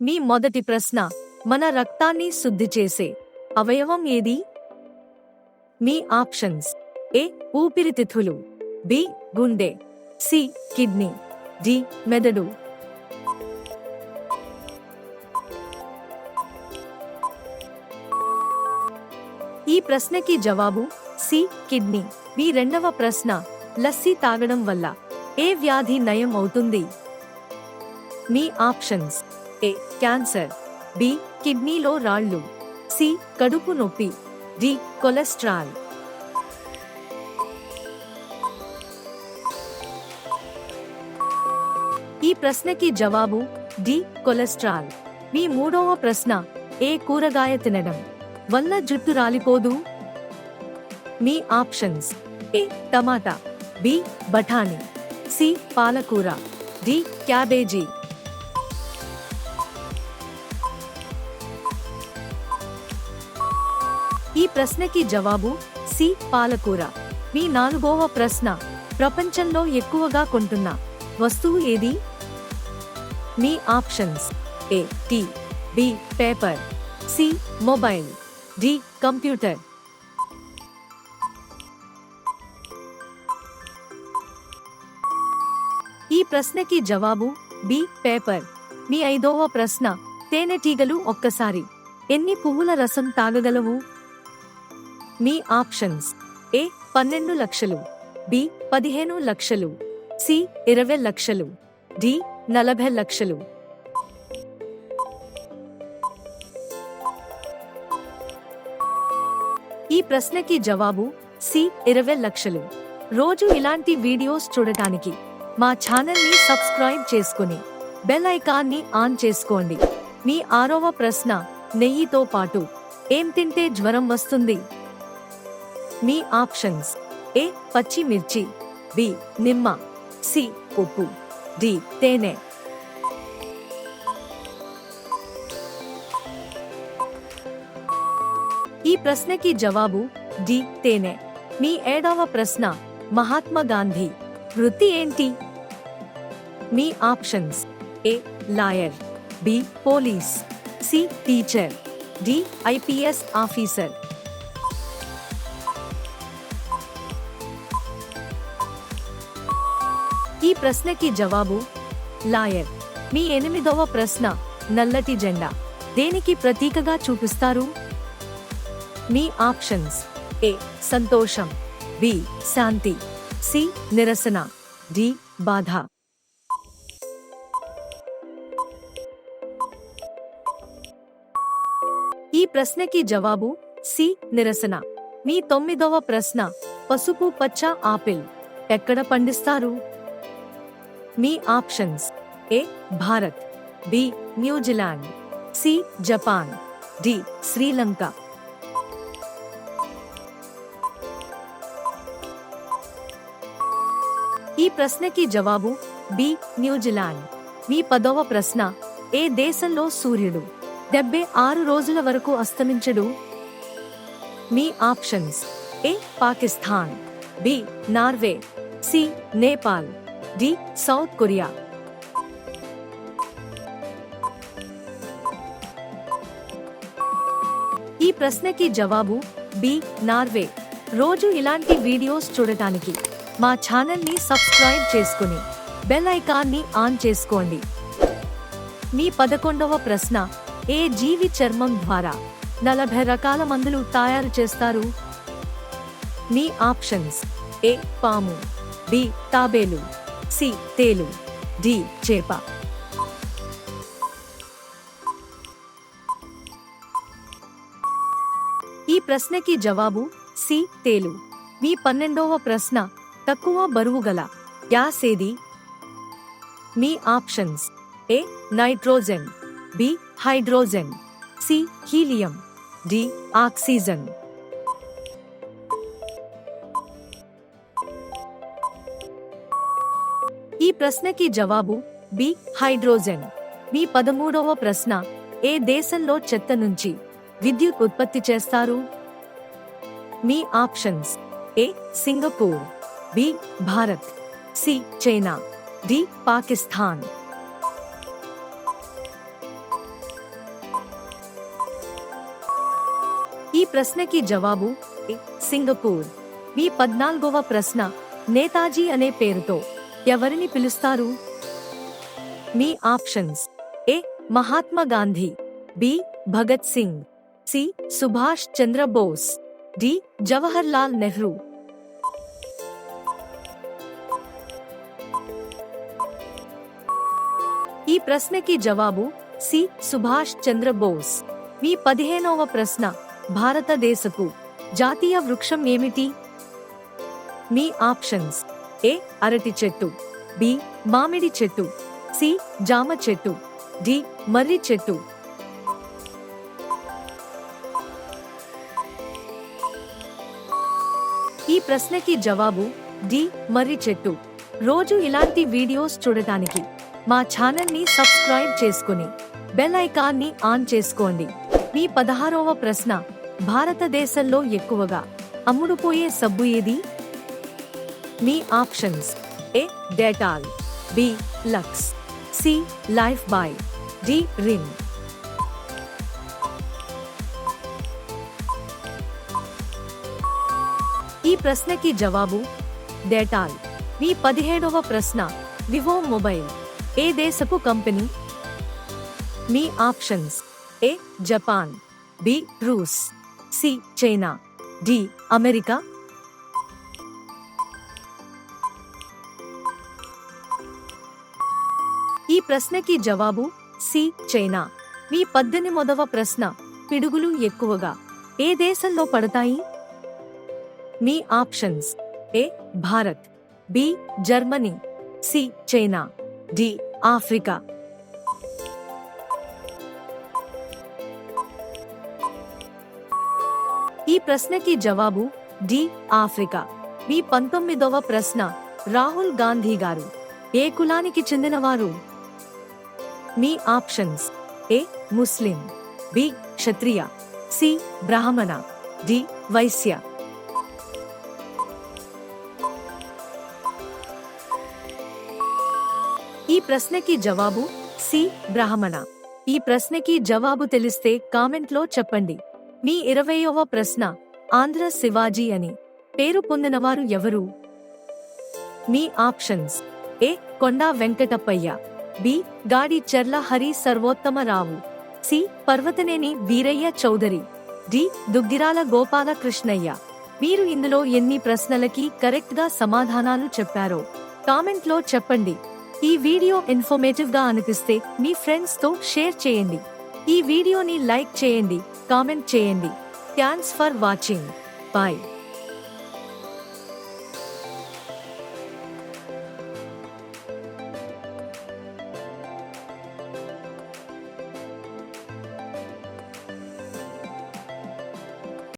మీ మొదటి ప్రశ్న మన రక్తాన్ని శుద్ధి చేసే అవయవం ఏది? మీ ఆప్షన్స్ ఏ ఊపిరితిత్తులు బి గుండె సి కిడ్నీ డి మెదడు. ఈ ప్రశ్నకి జవాబు సి కిడ్నీ. మీ రెండవ ప్రశ్న లస్సీ తాగడం వల్ల ఏ వ్యాధి నయం అవుతుంది? మీ ఆప్షన్స్ ఏ క్యాన్సర్. బి కిడ్నీలో రాళ్ళు. సి కడుపు నొప్పి. D cholesterol. ఈ ప్రశ్నకి జవాబు డి కొలెస్ట్రాల్. మీ మూడవ ప్రశ్న ఏ కూరగాయ తినడం? వల్ల జుట్టు రాలిపోదు? మీ ఆప్షన్స్ ఏ టమాటా. బి బఠానీ. సి పాలకూర. D cabbage. ఈ ప్రశ్నకి జవాబు సి. పాలకూర. మీ నాలుగవ ప్రశ్న. ప్రపంచంలో ఎక్కువగా కొంటున్న వస్తువు ఏది? మీ options. A tea B paper. C mobile. D computer. ఈ ప్రశ్నకి జవాబు బి పేపర్. మీ ఐదవ ప్రశ్న. తేనెటీగలు ఒక్కసారి. ఎన్ని పువ్వుల రసం తాగగలవు? మీ ఆప్షన్స్. ఏ పన్నెండు లక్షలు. బి పదిహేను లక్షలు. సి ఇరవై లక్షలు. డి నలభై లక్షలు. ఈ ప్రశ్నకి జవాబు సి ఇరవై లక్షలు. రోజు ఇలాంటి వీడియోస్ చూడటానికి మా ఛానల్ని సబ్స్క్రైబ్ చేసుకుని బెల్ ఐకాన్ని ఆన్ చేసుకోండి. మీ ఆరవ ప్రశ్న నెయ్యితో పాటు ఏం తింటే జ్వరం వస్తుంది? మీ ఆప్షన్స్. ఏ పచ్చిమిర్చి బి నిమ్మ. సి ఉప్పు డి తేనె. ఈ ప్రశ్నకి జవాబు డి తేనె. మీ ఏడవ ప్రశ్న మహాత్మా గాంధీ. వృత్తి ఏంటి? మీ options. A lawyer. B police. C teacher. D IPS officer. ఈ ప్రశ్నకి జవాబు లాయర్. మీ ఎనిమిదవ ప్రశ్న నల్లటి జెండా. దేనికి ప్రతీకగా చూపిస్తారు? మీ ఆప్షన్స్. ఏ. సంతోషం. బి. శాంతి. సి. నిరసన. డి. బాధ. ఈ ప్రశ్నకి జవాబు సి. నిరసన. మీ తొమ్మిదవ ప్రశ్న పసుపు పచ్చ ఆపిల్. ఎక్కడ పండిస్తారు? మీ options. A Bharat. B New Zealand. C Japan. D Sri Lanka. ఈ ప్రశ్నకి జవాబు బి న్యూజిలాండ్. మీ పదవ ప్రశ్న ఏ దేశంలో సూర్యుడు? డెబ్బై ఆరు రోజుల వరకు అస్తమించడు? మీ options A Pakistan. B Norway. C Nepal. D South Korea. ఈ ప్రశ్నకి జవాబు బి నార్వే. రోజు ఇలాంటి వీడియోస్ చూడటానికి మా ఛానల్ని సబ్స్క్రైబ్ చేసుకుని బెల్ ఐకాన్ని ఆన్ చేసుకోండి. మీ పదకొండవ ప్రశ్న ఏ జీవి చర్మం ద్వారా నలభై రకాల మందులు తయారు చేస్తారు? మీ ఆప్షన్స్ ఏ పాము బి తాబేలు. సి. తేలు. డి. చేప. ఈ ప్రశ్నకి జవాబు సి. తేలు. మీ పన్నెండవ ప్రశ్న తక్కువ బరువు గల గ్యాస్ ఏది? మీ options. A. Nitrogen. B. Hydrogen. C. Helium. D. Oxygen. ఈ ప్రశ్నకి జవాబు బి హైడ్రోజన్. మీ పదమూడవ ప్రశ్న ఏ దేశంలో చెత్త నుంచి విద్యుత్ ఉత్పత్తి చేస్తారు? మీ options A Singapore B Bharat C China D Pakistan. ఈ ప్రశ్నకి జవాబు సింగపూర్. మీ పద్నాలుగవ ప్రశ్న నేతాజీ అనే పేరుతో. ఎవరిని పిలుస్తారు? మీ options. A. Mahatma Gandhi. B. Bhagat Singh. C. Subhash Chandrabose D. Jawahar Lal Nehru. ఈ ప్రశ్నకి జవాబు సి. సుభాష్ చంద్రబోస్ మీ పదిహేనవ ప్రశ్న. భారతదేశపు జాతీయ వృక్షం ఏమిటి? మీ ఆప్షన్స్. ఏ అరటి చెట్టు బి మామిడి చెట్టు సి జామ చెట్టు డి మర్రి చెట్టు. ఈ ప్రశ్నకి జవాబు డి మర్రి చెట్టు. రోజు ఇలాంటి వీడియోస్ చూడటానికి మా ఛానల్ని సబ్స్క్రైబ్ చేసుకుని బెల్ ఐకాన్ని ఆన్ చేసుకోండి. మీ పదహారవ ప్రశ్న భారతదేశంలో ఎక్కువగా అమ్ముడుపోయే సబ్బు ఏది? మీ options A Dettol B Lux C Lifebuoy D Rin ఈ ప్రశ్నకి జవాబు డేటాల్ మీ పదిహేడవ ప్రశ్న వివో మొబైల్ ఏ దేశపు కంపెనీ మీ ఆప్షన్స్ ఏ జపాన్ బి రూస్ సి చైనా డి అమెరికా ప్రశ్నకి జవాబు సి చైనా. మీ పద్దెనిమిదవ ప్రశ్న పిడుగులు ఎక్కువగా ఏ దేశంలో పడతాయి? మీ options A Bharat B Germany C China D Africa. ఈ ప్రశ్నకి జవాబు డి ఆఫ్రికా. మీ పంతొమ్మిదవ ప్రశ్న రాహుల్ గాంధీ గారు. ఏ కులానికి చెందినవారు? మీ ఆప్షన్స్. ఏ. ముస్లిం. బి. క్షత్రియ. సి. బ్రాహ్మణ. డి. వైశ్య. ఈ ప్రశ్నకి జవాబు సి. బ్రాహ్మణ. ఈ ప్రశ్నకి జవాబు తెలిస్తే కామెంట్లో చెప్పండి. మీ ఇరవయవ ప్రశ్న ఆంధ్ర శివాజీ అని. పేరు పొందినవారు ఎవరు? మీ options. A. Konda Venkatappayya. B. Gadicherla Hari Sarvottamarao C. Parvataneni Veerayya Chowdary. D. Duggirala Gopala Krishnayya మీరు ఇందులో ఎన్ని ప్రశ్నలకి కరెక్ట్గా సమాధానాలు చెప్పారో కామెంట్లో చెప్పండి. ఈ వీడియో ఇన్ఫర్మేటివ్గా అనిపిస్తే మీ ఫ్రెండ్స్తో షేర్ చేయండి. ఈ వీడియోని లైక్ చేయండి కామెంట్ చేయండి. Thanks for watching. బాయ్.